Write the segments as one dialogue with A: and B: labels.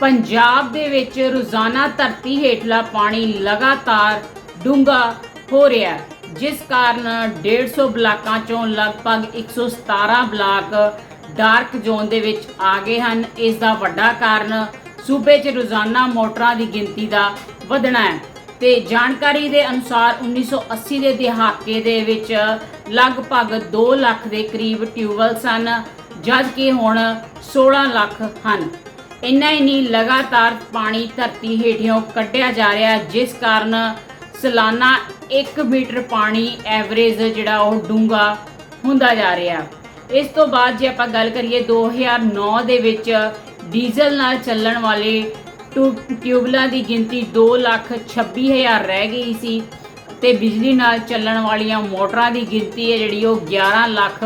A: ਪੰਜਾਬ ਦੇ ਵਿੱਚ ਰੋਜ਼ਾਨਾ ਧਰਤੀ ਹੇਠਲਾ ਪਾਣੀ ਲਗਾਤਾਰ ਡੂੰਘਾ ਹੋ ਰਿਹਾ ਹੈ, ਜਿਸ ਕਾਰਨ 150 ਬਲਾਕਾਂ ਚੋਂ ਲਗਭਗ 117 ਬਲਾਕ ਡਾਰਕ ਜ਼ੋਨ ਦੇ ਵਿੱਚ ਆ ਗਏ ਹਨ। ਇਸ ਦਾ ਵੱਡਾ ਕਾਰਨ ਸੂਬੇ 'ਚ ਰੋਜ਼ਾਨਾ ਮੋਟਰਾਂ ਦੀ ਗਿਣਤੀ ਦਾ ਵਧਣਾ ਹੈ ਤੇ ਜਾਣਕਾਰੀ ਦੇ ਅਨੁਸਾਰ 1980 ਦੇ ਦਹਾਕੇ ਦੇ ਵਿੱਚ ਲਗਭਗ 2 ਲੱਖ ਦੇ ਕਰੀਬ ਟਿਊਬਵੈਲ ਸਨ ਜਦ ਕਿ ਹੁਣ 16 ਲੱਖ ਹਨ। ਇੰਨਾ ਹੀ ਨਹੀਂ, ਲਗਾਤਾਰ ਪਾਣੀ ਧਰਤੀ ਹੇਠਿਓਂ ਕੱਢਿਆ ਜਾ ਰਿਹਾ ਜਿਸ ਕਾਰਨ ਸਾਲਾਨਾ 1 ਮੀਟਰ ਪਾਣੀ ਐਵਰੇਜ ਜਿਹੜਾ ਉਹ ਡੂੰਘਾ ਹੁੰਦਾ ਜਾ ਰਿਹਾ ਇਸ ਤੋਂ ਬਾਅਦ ਜੇ ਆਪਾਂ ਗੱਲ ਕਰੀਏ 2009 ਦੇ ਵਿੱਚ ਡੀਜ਼ਲ ਨਾਲ ਚੱਲਣ ਵਾਲੇ ਟਿਊ- ਟਿਊਬਲਾਂ ਦੀ ਗਿਣਤੀ 226000 ਰਹਿ ਗਈ ਸੀ ਤੇ ਬਿਜਲੀ ਨਾਲ ਚੱਲਣ ਵਾਲੀਆਂ ਮੋਟਰਾਂ ਦੀ ਗਿਣਤੀ ਹੈ ਜਿਹੜੀ ਉਹ 11 ਲੱਖ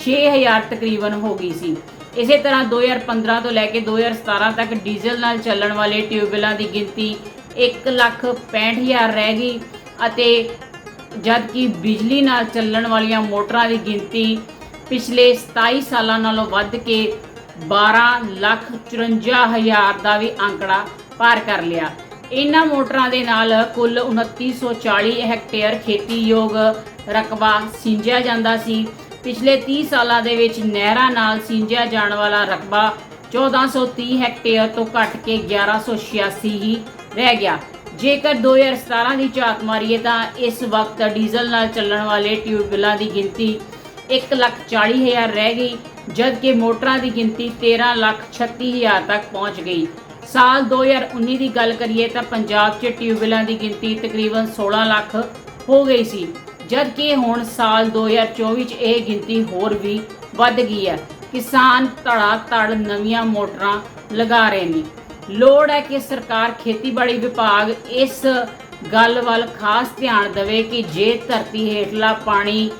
A: 6000 ਤਕਰੀਬਨ ਹੋ ਗਈ ਸੀ। ਇਸੇ ਤਰ੍ਹਾਂ 2015 ਤੋਂ ਲੈ ਕੇ 2017 ਤੱਕ ਡੀਜ਼ਲ ਨਾਲ ਚੱਲਣ ਵਾਲੇ ਟਿਊਬਵੈੱਲਾਂ ਦੀ ਗਿਣਤੀ 1 ਲੱਖ 65000 ਰਹਿ ਗਈ ਅਤੇ ਜਦਕਿ ਬਿਜਲੀ ਨਾਲ ਚੱਲਣ ਵਾਲੀਆਂ ਮੋਟਰਾਂ ਦੀ ਗਿਣਤੀ ਪਿਛਲੇ 27 ਸਾਲਾਂ ਨਾਲੋਂ ਵੱਧ ਕੇ 12 ਲੱਖ 54 ਹਜ਼ਾਰ ਦਾ ਵੀ ਅੰਕੜਾ ਪਾਰ ਕਰ ਲਿਆ। ਇਹਨਾਂ ਮੋਟਰਾਂ ਦੇ ਨਾਲ ਕੁੱਲ 2940 ਹੈਕਟੇਅਰ ਖੇਤੀਯੋਗ ਰਕਬਾ ਸਿੰਜਿਆ ਜਾਂਦਾ ਸੀ। ਪਿਛਲੇ 30 ਸਾਲਾਂ ਦੇ ਵਿੱਚ ਨਹਿਰਾਂ ਨਾਲ ਸਿੰਜਿਆ ਜਾਣ ਵਾਲਾ ਰਕਬਾ 1430 ਹੈਕਟੇਅਰ ਤੋਂ ਘਟ ਕੇ 1186 ਹੀ ਰਹਿ ਗਿਆ। ਜੇਕਰ 2017 ਦੀ ਝਾਤ ਮਾਰੀਏ ਤਾਂ ਇਸ ਵਕਤ ਡੀਜ਼ਲ ਨਾਲ ਚੱਲਣ ਵਾਲੇ ਟਿਊਬਵੈੱਲਾਂ ਦੀ ਗਿਣਤੀ 140000 ਰਹਿ ਗਈ, ਜਦਕਿ ਮੋਟਰਾਂ ਦੀ ਗਿਣਤੀ 1336000 ਤੱਕ ਪਹੁੰਚ ਗਈ। ਸਾਲ 2019 ਦੀ ਗੱਲ ਕਰੀਏ ਤਾਂ ਪੰਜਾਬ 'ਚ ਟਿਊਬਵੈਲਾਂ ਦੀ ਗਿਣਤੀ ਤਕਰੀਬਨ 16 ਲੱਖ ਹੋ ਗਈ ਸੀ। ਜਦਕਿ ਹੁਣ ਸਾਲ 2024 'ਚ ਇਹ ਗਿਣਤੀ ਹੋਰ ਵੀ ਵੱਧ ਗਈ ਹੈ। ਕਿਸਾਨ ਧੜਾ ਧੜ ਨਵੀਆਂ ਮੋਟਰਾਂ ਲਗਾ ਰਹੇ ਨੇ। ਲੋੜ ਹੈ ਕਿ ਸਰਕਾਰ ਖੇਤੀਬਾੜੀ ਵਿਭਾਗ ਇਸ ਗੱਲ ਵੱਲ ਖਾਸ ਧਿਆਨ ਦੇਵੇ ਕਿ ਜੇ ਧਰਤੀ ਹੇਠਲਾ ਪਾਣੀ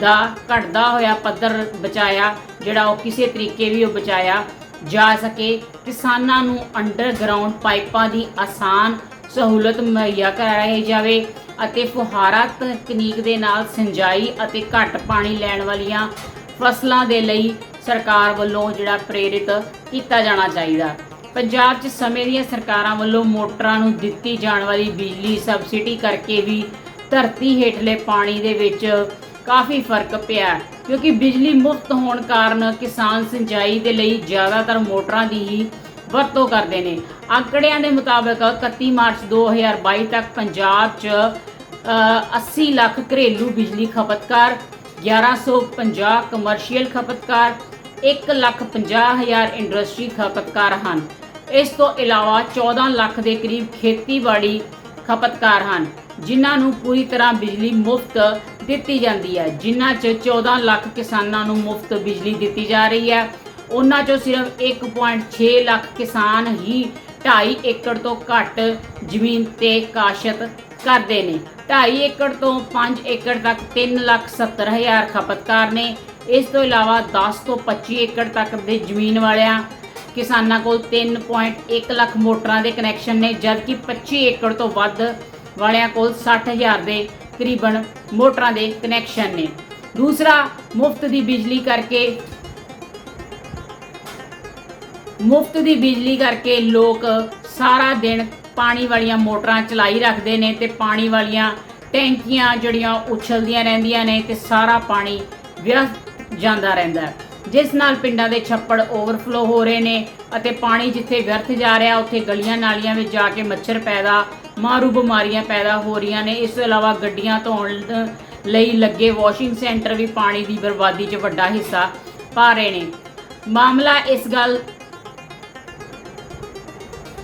A: ਦਾ ਘਟਦਾ ਹੋਇਆ ਪੱਧਰ ਬਚਾਇਆ, ਜਿਹੜਾ ਉਹ ਕਿਸੇ ਤਰੀਕੇ ਵੀ ਉਹ ਬਚਾਇਆ ਜਾ ਸਕੇ, ਕਿਸਾਨਾਂ ਨੂੰ ਅੰਡਰਗਰਾਉਂਡ ਪਾਈਪਾਂ ਦੀ ਆਸਾਨ ਸਹੂਲਤ ਮੁਹੱਈਆ ਕਰਾਈ ਜਾਵੇ। ਅਤੇ ਫੁਹਾਰਾ ਤਕਨੀਕ ਦੇ ਨਾਲ ਸਿੰਜਾਈ ਅਤੇ ਘੱਟ ਪਾਣੀ ਲੈਣ ਵਾਲੀਆਂ ਫਸਲਾਂ ਦੇ ਲਈ ਸਰਕਾਰ ਵੱਲੋਂ ਜਿਹੜਾ ਪ੍ਰੇਰਿਤ ਕੀਤਾ ਜਾਣਾ ਚਾਹੀਦਾ। ਪੰਜਾਬ 'ਚ ਸਮੇਂ ਦੀਆਂ ਸਰਕਾਰਾਂ ਵੱਲੋਂ ਮੋਟਰਾਂ ਨੂੰ ਦਿੱਤੀ ਜਾਣ ਵਾਲੀ ਬਿਜਲੀ ਸਬਸਿਡੀ ਕਰਕੇ ਵੀ ਧਰਤੀ ਹੇਠਲੇ ਪਾਣੀ ਦੇ ਵਿੱਚ ਕਾਫੀ ਫ਼ਰਕ ਪਿਆ ਕਿਉਂਕਿ ਬਿਜਲੀ ਮੁਫਤ ਹੋਣ ਕਾਰਨ ਕਿਸਾਨ ਸਿੰਜਾਈ ਦੇ ਲਈ ਜ਼ਿਆਦਾਤਰ ਮੋਟਰਾਂ ਦੀ ਹੀ ਵਰਤੋਂ ਕਰਦੇ ਨੇ। ਅੰਕੜਿਆਂ ਦੇ ਮੁਤਾਬਕ 31 ਮਾਰਚ 2022 ਤੱਕ ਪੰਜਾਬ 'ਚ ਅ, 80 ਲੱਖ ਘਰੇਲੂ ਬਿਜਲੀ ਖਪਤਕਾਰ 1150 ਕਮਰਸ਼ੀਅਲ ਖਪਤਕਾਰ 1 ਲੱਖ 50 ਹਜ਼ਾਰ ਇੰਡਸਟਰੀ ਖਪਤਕਾਰ ਹਨ। ਇਸ ਤੋਂ ਇਲਾਵਾ 14 ਲੱਖ ਦੇ ਕਰੀਬ ਖੇਤੀਬਾੜੀ ਖਪਤਕਾਰ ਹਨ ਜਿਨ੍ਹਾਂ ਨੂੰ ਪੂਰੀ ਤਰ੍ਹਾਂ ਬਿਜਲੀ ਮੁਫਤ ਦਿੱਤੀ ਜਾਂਦੀ ਹੈ। ਜਿਨ੍ਹਾਂ 'ਚ 14 ਲੱਖ ਕਿਸਾਨਾਂ ਨੂੰ ਮੁਫਤ ਬਿਜਲੀ ਦਿੱਤੀ ਜਾ ਰਹੀ ਹੈ। ਉਹਨਾਂ 'ਚੋਂ ਸਿਰਫ 1.6 ਲੱਖ ਕਿਸਾਨ ਹੀ 2.5 ਏਕੜ ਤੋਂ ਘੱਟ ਜ਼ਮੀਨ ਤੇ ਕਾਸ਼ਤ ਕਰਦੇ ਨੇ। 2.5 ਏਕੜ ਤੋਂ 5 ਏਕੜ ਤੱਕ 3 ਲੱਖ 70 ਹਜ਼ਾਰ ਖਪਤਕਾਰ ਨੇ। ਇਸ ਤੋਂ ਇਲਾਵਾ 10 ਤੋਂ 25 ਏਕੜ ਤੱਕ ਦੇ ਜ਼ਮੀਨ ਵਾਲਿਆਂ ਕਿਸਾਨਾਂ ਕੋਲ 3.1 ਲੱਖ ਮੋਟਰਾਂ ਦੇ ਕਨੈਕਸ਼ਨ ਨੇ, ਜਦਕਿ 25 ਏਕੜ ਤੋਂ ਵੱਧ ਵਾਲਿਆਂ ਕੋਲ 60 ਹਜ਼ਾਰ ਦੇ ਕਰੀਬਨ ਮੋਟਰਾਂ ਦੇ ਕਨੈਕਸ਼ਨ ਨੇ। ਦੂਸਰਾ, ਮੁਫਤ ਦੀ ਬਿਜਲੀ ਕਰਕੇ ਮੁਫਤ ਦੀ ਬਿਜਲੀ ਕਰਕੇ ਲੋਕ ਸਾਰਾ ਦਿਨ ਪਾਣੀ ਵਾਲੀਆਂ ਮੋਟਰਾਂ ਚਲਾਈ ਰੱਖਦੇ ਨੇ ਤੇ ਪਾਣੀ ਵਾਲੀਆਂ ਟੈਂਕੀਆਂ ਜਿਹੜੀਆਂ ਉਛਲਦੀਆਂ ਰਹਿੰਦੀਆਂ ਨੇ ਤੇ ਸਾਰਾ ਪਾਣੀ ਵਿਅਰਥ ਜਾਂਦਾ ਰਹਿੰਦਾ ਹੈ। ਜਿਸ ਨਾਲ ਪਿੰਡਾਂ ਦੇ ਛੱਪੜ ਓਵਰਫਲੋ ਹੋ ਰਹੇ ਨੇ ਅਤੇ ਪਾਣੀ ਜਿੱਥੇ ਵਿਅਰਥ ਜਾ ਰਿਹਾ, ਉੱਥੇ ਗਲੀਆਂ ਨਾਲੀਆਂ ਵਿੱਚ ਜਾ ਕੇ ਮੱਛਰ ਪੈਦਾ, ਮਾਰੂ ਬਿਮਾਰੀਆਂ ਪੈਦਾ ਹੋ ਰਹੀਆਂ ਨੇ। ਇਸ ਤੋਂ ਇਲਾਵਾ ਗੱਡੀਆਂ ਧੋਣ ਲਈ ਲੱਗੇ ਵਾਸ਼ਿੰਗ ਸੈਂਟਰ ਵੀ ਪਾਣੀ ਦੀ ਬਰਬਾਦੀ 'ਚ ਵੱਡਾ ਹਿੱਸਾ ਪਾ ਰਹੇ ਨੇ। ਮਾਮਲਾ ਇਸ ਗੱਲ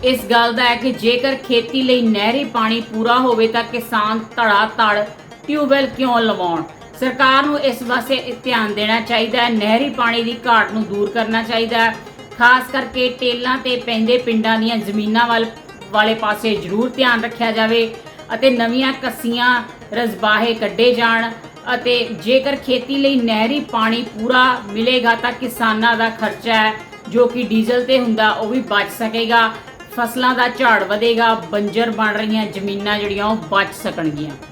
A: ਇਸ ਗੱਲ ਦਾ ਹੈ ਕਿ ਜੇਕਰ ਖੇਤੀ ਲਈ ਨਹਿਰੀ ਪਾਣੀ ਪੂਰਾ ਹੋਵੇ ਤਾਂ ਕਿਸਾਨ ਧੜਾ ਧੜ ਟਿਊਬਵੈਲ ਕਿਉਂ ਲਵਾਉਣ? ਸਰਕਾਰ ਨੂੰ ਇਸ ਪਾਸੇ ਧਿਆਨ ਦੇਣਾ ਚਾਹੀਦਾ ਹੈ। ਨਹਿਰੀ ਪਾਣੀ ਦੀ ਘਾਟ ਨੂੰ ਦੂਰ ਕਰਨਾ ਚਾਹੀਦਾ ਹੈ। ਖਾਸ ਕਰਕੇ ਟੇਲਾਂ ਤੇ ਪੈਂਦੇ ਪਿੰਡਾਂ ਦੀਆਂ ਜ਼ਮੀਨਾਂ ਵੱਲ ਵਾਲੇ ਪਾਸੇ ਜ਼ਰੂਰ ਧਿਆਨ ਰੱਖਿਆ ਜਾਵੇ ਅਤੇ ਨਵੀਆਂ ਕੱਸੀਆਂ ਰਜ਼ਬਾਹੇ ਕੱਢੇ ਜਾਣ ਅਤੇ ਜੇਕਰ ਖੇਤੀ ਲਈ ਨਹਿਰੀ ਪਾਣੀ ਪੂਰਾ ਮਿਲੇਗਾ ਤਾਂ ਕਿਸਾਨਾਂ ਦਾ ਖਰਚਾ ਜੋ ਕਿ ਡੀਜ਼ਲ ਤੇ ਹੁੰਦਾ ਉਹ ਵੀ ਬਚ ਸਕੇਗਾ। ਫਸਲਾਂ ਦਾ ਝਾੜ ਵਧੇਗਾ ਬੰਜਰ ਬਣ ਰਹੀਆਂ ਜ਼ਮੀਨਾਂ ਜਿਹੜੀਆਂ ਉਹ ਬਚ ਸਕਣਗੀਆਂ।